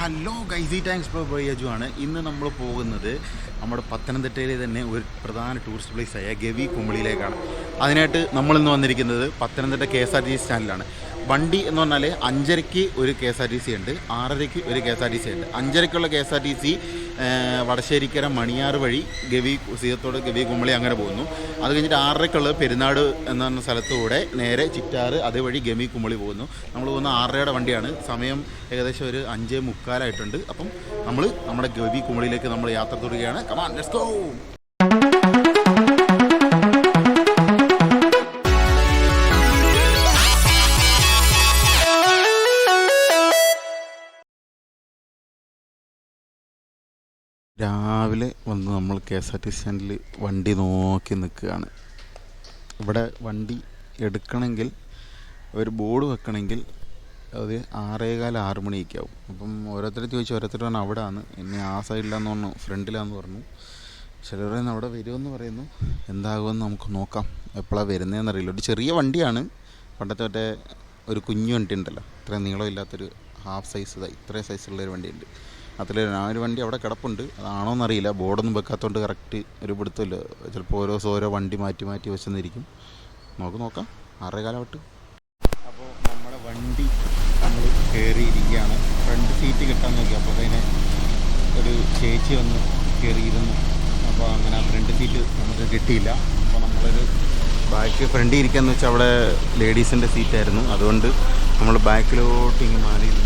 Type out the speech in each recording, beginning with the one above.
Hello guys thanks bro Baiju ആണ്. ഇന്ന് നമ്മൾ പോകുന്നത് നമ്മുടെ പത്തനംതിട്ടയിലെ തന്നെ ഒരു പ്രധാന ടൂറിസ്റ്റ് പ്ലേസായ ഗവി കുമ്പളിയിലേക്കാണ് അതിനായിട്ട് നമ്മളിന്ന് വന്നിരിക്കുന്നത് Pathanamthitta K S R T C സ്റ്റാൻഡിലാണ്. വണ്ടി എന്ന് പറഞ്ഞാൽ അഞ്ചരയ്ക്ക് ഒരു K S R T C ഉണ്ട് ആറരയ്ക്ക് ഒരു K S R T C ഉണ്ട്. അഞ്ചരയ്ക്കുള്ള K S R T C Vadasserikkara Maniyar വഴി ഗവി സീതത്തോട് ഗവി കുമ്പളി അങ്ങനെ പോകുന്നു. അത് കഴിഞ്ഞിട്ട് ആറരയ്ക്കുള്ളത് പെരുന്നാട് എന്ന് പറഞ്ഞ സ്ഥലത്തൂടെ നേരെ ചിറ്റാറ് അതുവഴി ഗവി കുമ്പളി പോകുന്നു. നമ്മൾ പോകുന്ന ആറരയുടെ വണ്ടിയാണ്. സമയം ഏകദേശം ഒരു അഞ്ച് മുക്കാലായിട്ടുണ്ട്. അപ്പം നമ്മൾ നമ്മുടെ ഗവി കുമളിയിലേക്ക് നമ്മൾ യാത്ര തുടരുകയാണ്. കമാൻ ലെറ്റ്സ് ഗോ രാവിലെ വന്ന് നമ്മൾ കെ എസ് ആർ ടി സ്റ്റാൻഡിൽ വണ്ടി നോക്കി നിൽക്കുകയാണ്. ഇവിടെ വണ്ടി എടുക്കണമെങ്കിൽ ഒരു ബോർഡ് വെക്കണമെങ്കിൽ അത് ആറേകാൽ ആറ് മണിയൊക്കെ ആവും. അപ്പം ഓരോരുത്തർ ചോദിച്ചു ഓരോരുത്തർ പറഞ്ഞു അവിടെ ആണ് എന്നെ ആ സൈഡിലാന്ന് പറഞ്ഞു ഫ്രണ്ടിലാന്ന് പറഞ്ഞു. ചിലർ പറയുന്നു അവിടെ വരുമെന്ന് പറയുന്നു. എന്താകുമെന്ന് നമുക്ക് നോക്കാം. എപ്പോഴാണ് വരുന്നതെന്ന് അറിയില്ല. ഒരു ചെറിയ വണ്ടിയാണ്. പണ്ടത്തെ മറ്റേ ഒരു കുഞ്ഞു വണ്ടി ഉണ്ടല്ലോ ഇത്രയും നീളമില്ലാത്തൊരു ഹാഫ് സൈസ് ഇതാ ഇത്രയും സൈസുള്ളൊരു വണ്ടിയുണ്ട്. അതിൽ ആ ഒരു വണ്ടി അവിടെ കിടപ്പുണ്ട്. അതാണോ എന്നറിയില്ല ബോർഡൊന്നും വെക്കാത്തതുകൊണ്ട് കറക്റ്റ് ഒരു പിടുത്തമില്ല. ചിലപ്പോൾ ഓരോ ദിവസം ഓരോ വണ്ടി മാറ്റി മാറ്റി വെച്ചെന്നിരിക്കും. നമുക്ക് നോക്കാം. ആറേ കാലഘട്ടം അപ്പോൾ നമ്മുടെ വണ്ടി നമ്മൾ കയറിയിരിക്കുകയാണ് ഫ്രണ്ട് സീറ്റ് കിട്ടാൻ നോക്കി. അപ്പോൾ അതിനെ ഒരു ചേച്ചി വന്ന് കയറിയിരുന്നു അപ്പോൾ അങ്ങനെ ഫ്രണ്ട് സീറ്റ് നമുക്ക് കിട്ടിയില്ല. അപ്പോൾ നമ്മളൊരു ബാക്ക് ഫ്രണ്ടിൽ ഇരിക്കാന്ന് വെച്ചാൽ അവിടെ ലേഡീസിന്റെ സീറ്റായിരുന്നു. അതുകൊണ്ട് നമ്മൾ ബാക്കിലോട്ട് ഇങ്ങനെ മാറിയിരുന്നു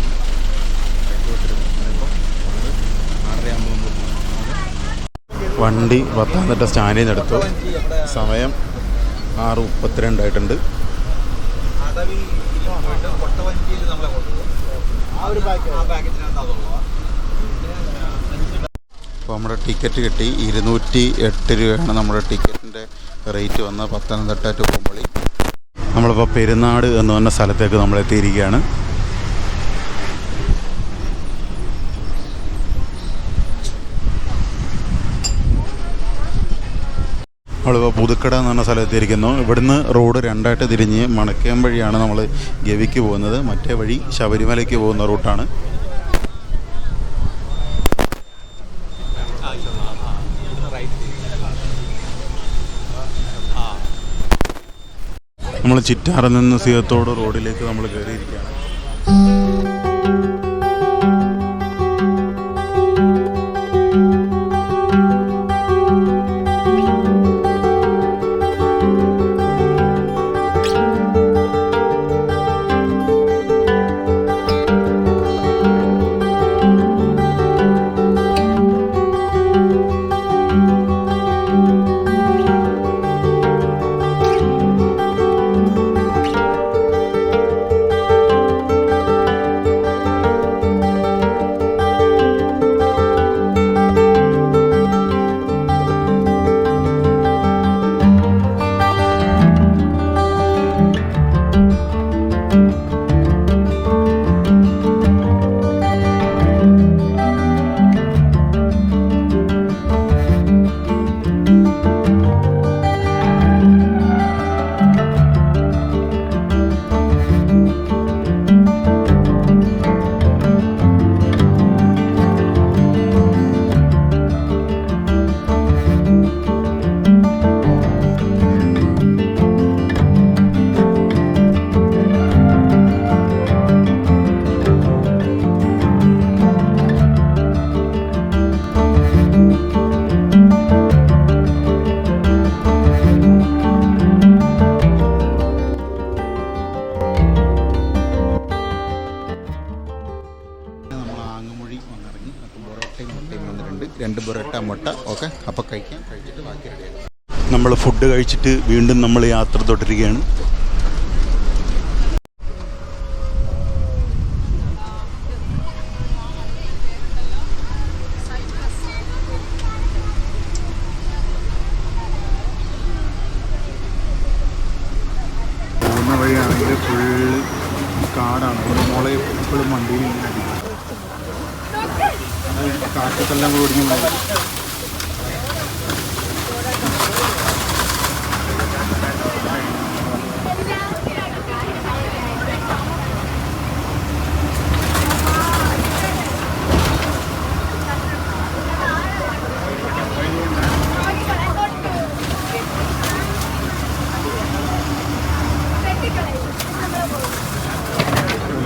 ബാക്കിലോട്ടിരുന്നു അപ്പോൾ നമ്മൾ ആറരയാകുമ്പോൾ നമ്മൾ വണ്ടി പത്തനംതിട്ട സ്റ്റാൻഡിൽ നിന്ന് എടുത്തു സമയം ആറ് മുപ്പത്തിരണ്ടായിട്ടുണ്ട്. അപ്പോൾ നമ്മുടെ ടിക്കറ്റ് കിട്ടി. ഇരുന്നൂറ്റി എട്ട് രൂപയാണ് നമ്മുടെ ടിക്കറ്റിന്റെ റേറ്റ് വന്നത് പത്തനംതിട്ട ടു കുമ്പളി. നമ്മളിപ്പോൾ പെരുന്നാട് എന്ന് പറഞ്ഞ സ്ഥലത്തേക്ക് നമ്മൾ എത്തിയിരിക്കുകയാണ് നമ്മളിപ്പോൾ പുതുക്കട എന്ന് പറഞ്ഞ സ്ഥലത്ത് എത്തിയിരിക്കുന്നു. ഇവിടുന്ന് റോഡ് രണ്ടായിട്ട് തിരിഞ്ഞ് മണക്കേം വഴിയാണ് നമ്മൾ ഗവിക്ക് പോകുന്നത്. മറ്റേ വഴി ശബരിമലയ്ക്ക് പോകുന്ന റൂട്ടാണ്. നമ്മൾ ചിറ്റാറിൽ നിന്ന് സീയത്തോട് റോഡിലേക്ക് നമ്മൾ കയറിയിരിക്കുകയാണ്. മുട്ട ഓക്കെ അപ്പം കഴിക്കാം. കഴിച്ചിട്ട് ബാക്കി റെഡിയാക്കാം നമ്മൾ ഫുഡ് കഴിച്ചിട്ട് വീണ്ടും നമ്മൾ യാത്ര തുടരുകയാണ്. പോകുന്ന വഴിയാണെങ്കിൽ കാടാണ്. മോളെ എപ്പോഴും വണ്ടിയിൽ ഇങ്ങനെ അടിക്കും.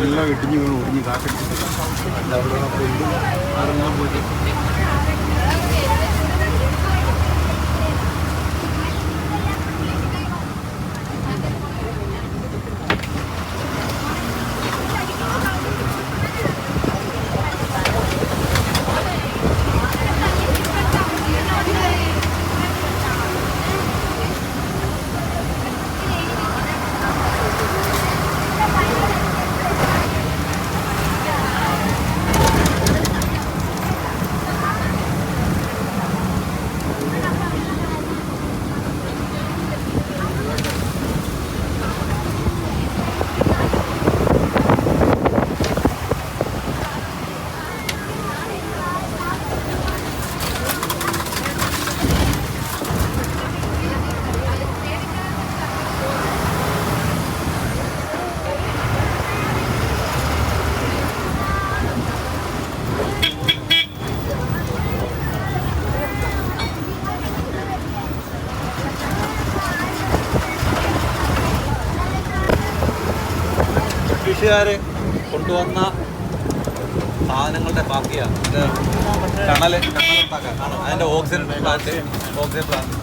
എല്ലാം ഇടിഞ്ഞ് വീണ് ഒടിഞ്ഞ് കാറ്റടിച്ചിട്ട് അവിടെ പോയി ബ്രിട്ടീഷുകാർ കൊണ്ടുവന്ന സാധനങ്ങളുടെ ബാക്കിയാണ് ഇത് കണൽ കണൽ ഉണ്ടാക്കാൻ കാണാം. അതിന്റെ ഓക്സിജൻ പ്ലാന്റ് ഓക്സിജൻ പ്ലാന്റ്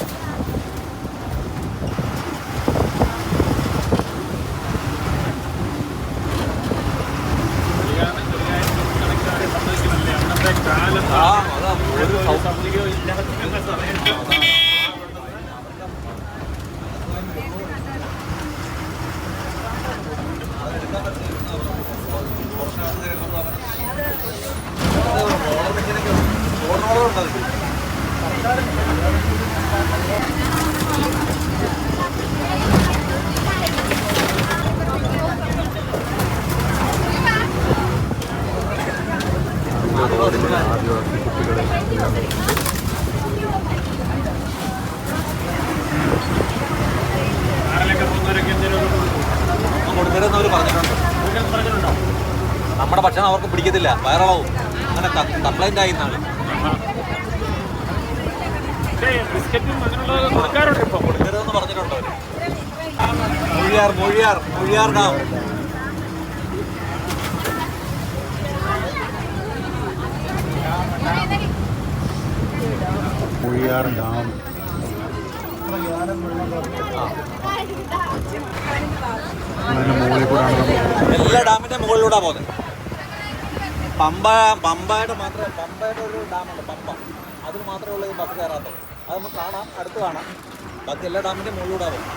ആ അതാ. ഒരു സൗകര്യം ആദിവാസി കുട്ടികളെ കൊടുത്തരുന്ന അവർ പറഞ്ഞിട്ടുണ്ട് നമ്മുടെ പിടിക്കത്തില്ല വയറളവും. അങ്ങനെ കംപ്ലൈന്റ് ആയി എന്നാണ്. കൊടുക്കരുതെന്ന് പറഞ്ഞിട്ടുണ്ട് മൊഴിയാർ മൊഴിയാർ മൊഴിയാർ ഡാം. മൊഴിയാർ ഡാം. എല്ലാ ഡാമിന്റെ മുകളിലൂടെ പോകുന്നത് പമ്പ പമ്പയുടെ മാത്രമേ പമ്പയുടെ ഒരു ഡാമുണ്ട് പമ്പ. അതിന് മാത്രമേ ഉള്ളൂ ഈ ബസ് കയറാത്തത്. അത് നമുക്ക് കാണാം അടുത്ത് കാണാം. ബാക്കി എല്ലാ ഡാമിന്റെ മുകളിലൂടെ പോകും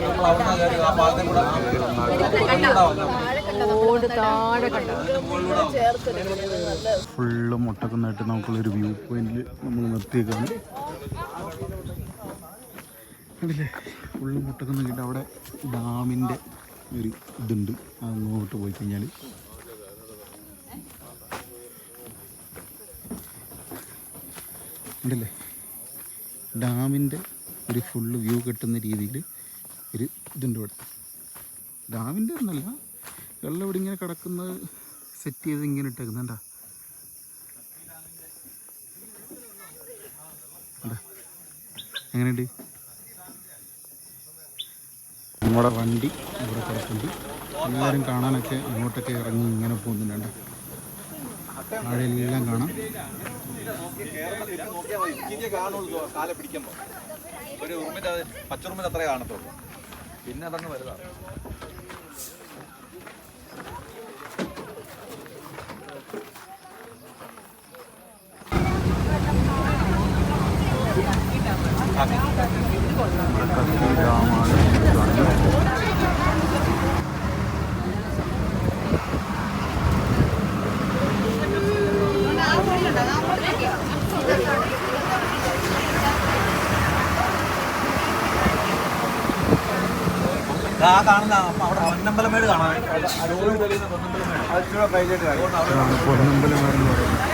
നമ്മൾ അവിടുന്ന് കയറി ആ പാലത്തെ കൂടെ ഓട് താഴെ കണ്ടോ ഫുള്ള് മുട്ടക്കുന്നായിട്ട് നമുക്കുള്ളൊരു വ്യൂ പോയിന്റിൽ നമ്മൾ നിർത്തിയേക്കാണ്. ഫുള്ള് മുട്ടക്കുന്ന കിട്ടും അവിടെ ഡാമിന്റെ ഒരു ഇതുണ്ട്. അങ്ങോട്ട് പോയി കഴിഞ്ഞാൽ ഉണ്ടല്ലേ? ഡാമിന്റെ ഒരു ഫുള്ള് വ്യൂ കിട്ടുന്ന രീതിയിൽ ഒരു ഇതുണ്ട് ഇവിടെ. ഡാമിന്റെ ഒന്നല്ല വെള്ളം ഇവിടെ ഇങ്ങനെ കിടക്കുന്നത് സെറ്റ് ചെയ്ത് ഇങ്ങനെ ഇട്ടേക്കുന്നുണ്ടാ എങ്ങനെയുണ്ട്? നമ്മുടെ വണ്ടി ഇവിടെ കിടക്കുന്നുണ്ട് എല്ലാവരും കാണാനൊക്കെ അങ്ങോട്ടൊക്കെ ഇറങ്ങി ഇങ്ങനെ പോകുന്നുണ്ട് താഴെയെല്ലാം കാണാം. ഒരു പിന്നെ അതങ്ങ് വലുതാണ് നമ്മുടെ കത്തി ഡാമാണ് ഈ കാണുന്നത് ആ കാണുന്ന അവിടെ പൊന്നമ്പലമേട് തെളിയുന്ന പൊന്നമ്പലമേട്. പൊന്നമ്പലമേട് എന്ന് പറയുന്നത്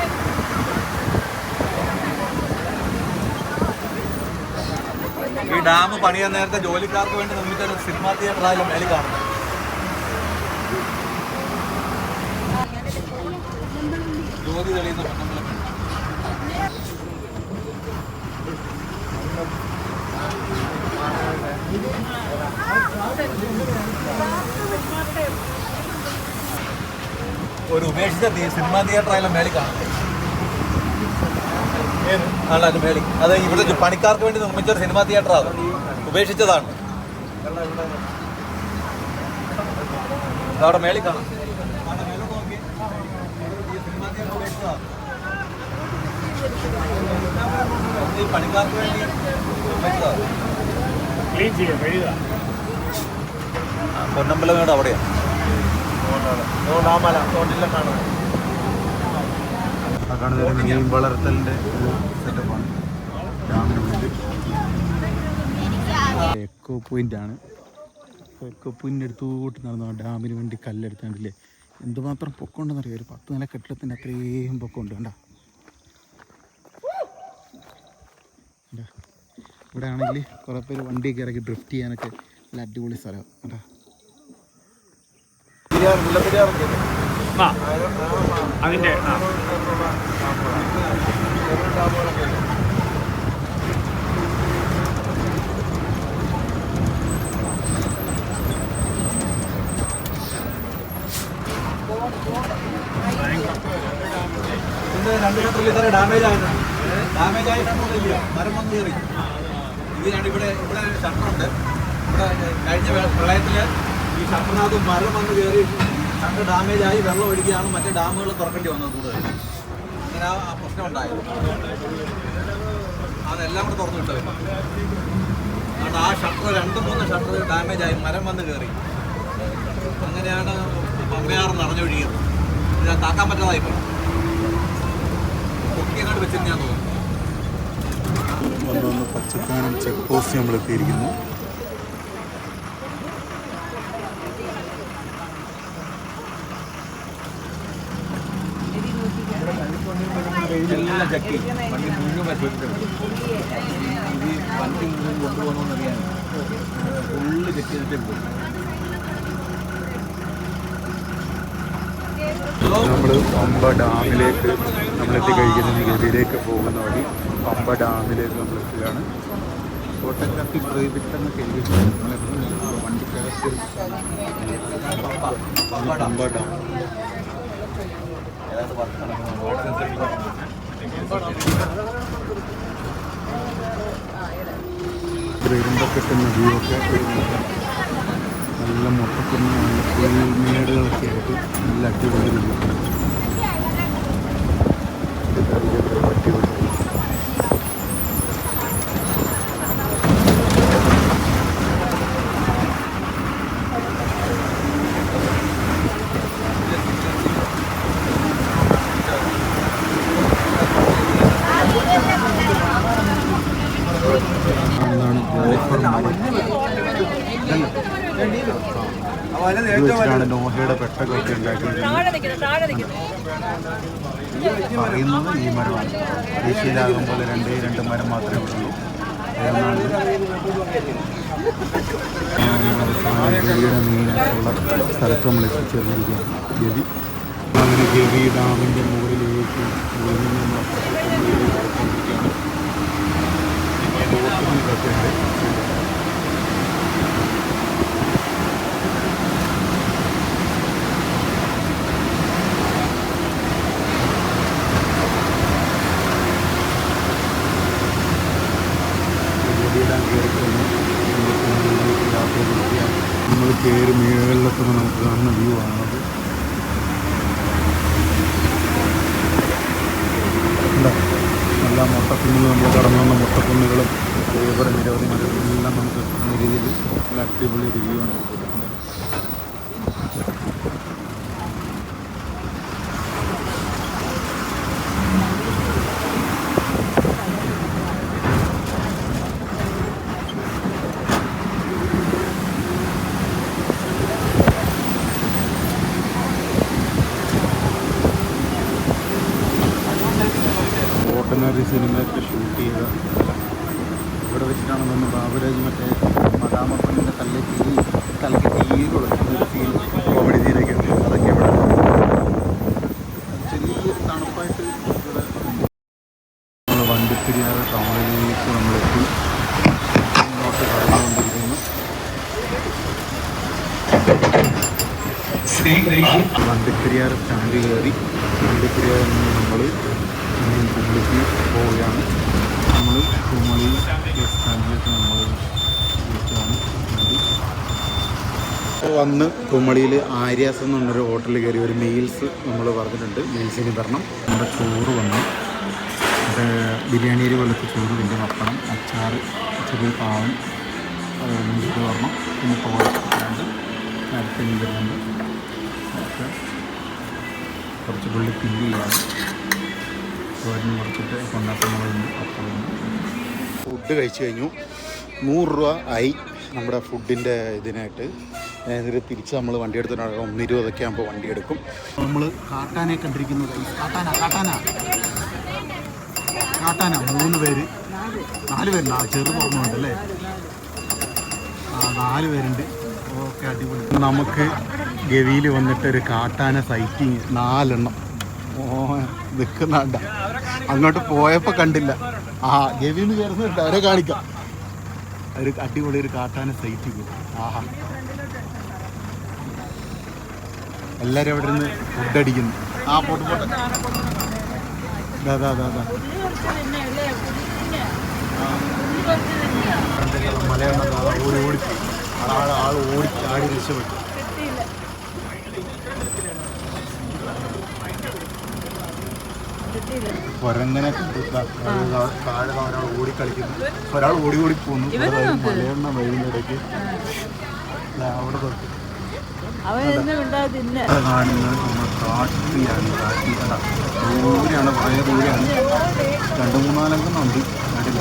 ഈ ഡാം പണിയാൻ നേരത്തെ ജോലിക്കാർക്ക് വേണ്ടി നിർമ്മിച്ച സിനിമാ തിയേറ്ററായാലും മേലിൽ കാണുന്നത്. ജ്യോതി തെളിയുന്ന ഒരു ഉപേക്ഷിച്ച സിനിമാ തിയേറ്ററായാലും മേളിൽ കാണും അത് മേളി അത് ഇവിടെ പണിക്കാർക്ക് വേണ്ടി നിർമ്മിച്ച ഒരു സിനിമാ തിയേറ്ററാണ്. ഉപേക്ഷിച്ചതാണ്. അവിടെ മേളി കാണാം. പണിക്കാർക്ക് വേണ്ടി ക്ലീൻ ചെയ്യാം കഴുകുക പൊന്നമ്പലമേട് അവിടെയാണ് ആ മീൻ വളർത്തലിന്റെ ഒരു സെറ്റപ്പാണ് ഡാമിനുള്ളിൽ എക്കോ അപ്പോൾ എക്കോ പോയിന്റിന്റെ അടുത്തോട്ട് നടന്നു ഡാമിന് വേണ്ടി കല്ലെടുത്താണ്ടില്ലേ എന്തുമാത്രം പൊക്കമുണ്ടെന്ന് അറിയാം ഒരു പത്ത് നില കെട്ടിടത്തിന്റെ അത്രയും പൊക്കമുണ്ട്. കണ്ട? ഇവിടെ ആണെങ്കിൽ കുറേ പേര് വണ്ടിയൊക്കെ ഇറക്കി ഡ്രിഫ്റ്റ് ചെയ്യാനൊക്കെ നല്ല അടിപൊളി സ്ഥലം. കേട്ടോ ആ. അതിന്റെ ആ. രണ്ട് ഷട്ടറിൽ ഇത്ര ഡാമേജ് ആയിട്ടുണ്ട്. ഡാമേജ് ആയിട്ടുണ്ടോ മരം വന്ന് കയറി. ഇത് ഇവിടെ ഇവിടെ ഷട്ടറുണ്ട്. ഇവിടെ കഴിഞ്ഞ പ്രളയത്തിൽ പ്രളയത്തിൽ ഈ ഷട്ടറിനകത്ത് മരം വന്ന് കയറി ഷട്ടർ ഡാമേജ് ആയി വെള്ളം ഒഴുകിയാണ് മറ്റേ ഡാമുകൾ തുറക്കേണ്ടി വന്നത് കൂടുതൽ. അങ്ങനെ ആ പ്രശ്നം ഉണ്ടായത്. അതെല്ലാം കൂടെ തുറന്നു വിട്ടത്. അതുകൊണ്ട് ആ ഷട്ടർ രണ്ട് മൂന്ന് ഷട്ടർ ഡാമേജ് ആയി മരം വന്ന് കയറി. അങ്ങനെയാണ് പമ്പയാറ് നിറഞ്ഞൊഴുകിയത് ഇത് താക്കാൻ പറ്റാതായി പോയി. പൊക്കിയങ്ങോട്ട് വെച്ചിട്ട് ഞാൻ തോന്നുന്നു. പച്ചക്കാനം ചെക്ക് പോസ്റ്റ് നമ്മൾ എത്തിയിരിക്കുന്നു എല്ലാം ചക്കി വണ്ടി മുഴുവൻ പരിശോധിച്ചത് ഇത് വണ്ടി മുഴുവൻ കൊണ്ടുപോകണമെന്നറിയാൻ ഫുള്ള് ചെക്ക് ചെയ്തിട്ടേ പോയി നമ്മൾ പമ്പ ഡാമിലേക്ക് നമ്മൾ എത്തിക്കഴിക്കുന്ന ഗതിയിലേക്ക് പോകുന്ന വഴി പമ്പ ഡാമിലേക്ക് നമ്മൾ എത്തുകയാണ് ഫോട്ടോഗ്രാഫി പ്രൈവറ്റ് എന്നൊക്കെ എഴുതിയിട്ടുണ്ട് നമ്മളെപ്പോഴും വണ്ടിക്കകത്ത് പമ്പ ഡാം. ഏതാണ്ട് വർക്ക് നടക്കുന്നു ഇവിടെ കിട്ടുന്ന ഒക്കെ നല്ല മൊത്തത്തിന് നല്ല ആയിട്ട് നല്ല അടിപൊളി അടിപൊളി അതാണ് ഗോഫർ മരം ഇത് വെച്ചിട്ടാണ് ഉണ്ടാക്കിയിരിക്കുന്നത് പറയുന്നത് ഈ മരമാണ്. ദേശീയരാകുമ്പോൾ രണ്ടേ രണ്ട് മരം മാത്രമേ ഉള്ളൂ. ഗവിയുടെ മെയിനായിട്ടുള്ള സ്ഥലത്ത് നമ്മൾ എത്തിച്ചേർന്നിരിക്കുകയാണ് ഗവി അങ്ങനെ ഗവി ഡാമിന്റെ മുകളിലേക്ക് മുകളിൽ നിന്ന് ഇതൊക്കെ ഉണ്ട് ഗവിയിടാൻ കയറിക്കൊണ്ട് നമുക്ക് മുകളിലേക്ക് യാത്ര ചെയ്യാം നമ്മൾ കയറി മേളിലെത്തുമ്പോൾ നമുക്ക് കാണുന്ന വ്യൂ ആണത് ഇന്ന് നമ്മൾ കടന്നു വന്ന മുട്ടക്കുന്നുകളും ഇവിടെ നിരവധി മരങ്ങളെല്ലാം നമുക്ക് കാണുന്ന രീതിയിൽ നല്ല അടിപൊളി റിവ്യൂ ആണ് കൊടുത്തിട്ടുണ്ട് ഓർഡിനറി സിനിമയൊക്കെ ഷൂട്ട് ചെയ്ത ഇവിടെ വെച്ചിട്ടാണ് തോന്നുന്നു ബാബുരാജ് മറ്റേ മദാമപ്പണിന്റെ തലയ്ക്ക് ഈ തലക്ക് തീ കൊടുക്കുന്ന ഒരു സീൻ കോമഡി സീനൊക്കെ ഉണ്ട്. അതൊക്കെ ഇവിടെ ചെറിയൊരു തണുപ്പായിട്ട് നമ്മൾ വണ്ടിപ്പെരിയാറ് ടൗണിലേക്ക് നമ്മളെത്തി കടന്നുകൊണ്ടിരിക്കുന്നു. സ്റ്റാൻഡ് കയറി വണ്ടിപ്പെരിയാറിൽ നിന്ന് നമ്മൾ ഇനിയും കുമളിക്ക് പോവുകയാണ്. നമ്മൾ കുമളി ബസ് നമ്മൾ വിളിച്ചതാണ്. വന്ന് കുമളിയിൽ ആര്യാസ് എന്ന് പറഞ്ഞൊരു ഹോട്ടലിൽ കയറി ഒരു മീൽസ് നമ്മൾ പറഞ്ഞിട്ടുണ്ട്. മീൽസിന് വരണം. നമ്മുടെ ചോറ് വന്നു. അത് ബിരിയാണി അരി പോലത്തെ ചോറ് പിന്നെ പപ്പടം അച്ചാർ ചെറിയ പാവൻ ഇത് വരണം. പിന്നെ തോന്നുന്നുണ്ട് അടുത്ത വരുന്നുണ്ട്. കുറച്ച് പുള്ളി പില്ല് കുറച്ചിട്ട് കൊണ്ടാട്ടമുളകുണ്ട് ഫുഡ് കഴിച്ചു കഴിഞ്ഞു. നൂറ് രൂപ ആയി നമ്മുടെ ഫുഡിന്റെ ഇതിനായിട്ട്. എന്നിട്ട് തിരിച്ച് നമ്മൾ വണ്ടി എടുത്തിട്ട് ഒന്ന് ഇരുപതൊക്കെ ആകുമ്പോൾ വണ്ടി എടുക്കും. നമ്മൾ കാട്ടാനെ കണ്ടിരിക്കുന്നത് കാട്ടാന കാട്ടാന. കാട്ടാന മൂന്ന് പേര്. നാല് പേരുണ്ട്. ആ ചെറു അല്ലേ? ആ നാല് പേരുണ്ട്. ഓക്കെ അടിപൊളി. നമുക്ക് ഗവിയിൽ വന്നിട്ട് ഒരു കാട്ടാന സൈറ്റിങ് നാലെണ്ണം. നിൽക്കുന്നുണ്ട അങ്ങോട്ട് പോയപ്പോൾ കണ്ടില്ല. ആ ഗവിന്ന് ചേർന്നിട്ട് അവരെ കാണിക്കാം. ഒരു അടിപൊളി ഒരു കാട്ടാന സൈറ്റ് ആഹാ. എല്ലാവരും അവിടെ നിന്ന് ഫുഡ് അടിക്കുന്നു. ആ പോട്ട് പോട്ടെ. ദാ ദാ മലയാളം ഓടി ഓടി. ആൾ ആൾ ഓടി ചാടി രക്ഷപ്പെട്ടു. ഒരങ്ങനെ താഴെ ഒരാൾ ഓടി കളിക്കുന്നു ഒരാൾ ഓടി ഓടി പോകുന്നു മലയെണ്ണ അവിടെ തൊട്ട്. കാണുന്നത് നമ്മൾ കാട്ടി അല്ല ദൂരെയാണ് രണ്ട് മൂന്നാലങ്കം നന്ദി കണ്ടില്ല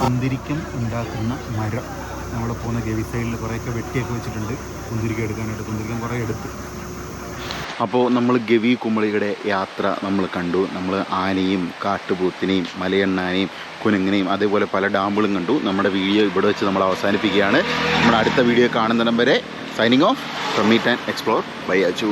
കുന്തിരിക്കം ഉണ്ടാക്കുന്ന മരം. നമ്മൾ പോകുന്ന ഗവി സൈഡിൽ കുറേയൊക്കെ വെട്ടിയൊക്കെ വെച്ചിട്ടുണ്ട്. കുന്തിരിക്കം എടുക്കാനായിട്ട്. കുന്തിരിക്കം കുറേ എടുത്ത്. അപ്പോൾ നമ്മൾ ഗവി കുമളിയുടെ യാത്ര നമ്മൾ കണ്ടു. നമ്മൾ ആനയും കാട്ടുപോത്തിനെയും മലയണ്ണാനെയും കുനുങ്ങിനെയും അതേപോലെ പല ഡാമുകളും കണ്ടു. നമ്മുടെ വീഡിയോ ഇവിടെ വെച്ച് നമ്മൾ അവസാനിപ്പിക്കുകയാണ്. നമ്മുടെ അടുത്ത വീഡിയോ കാണുന്നിടം വരെ signing off from meet and explore by Achu.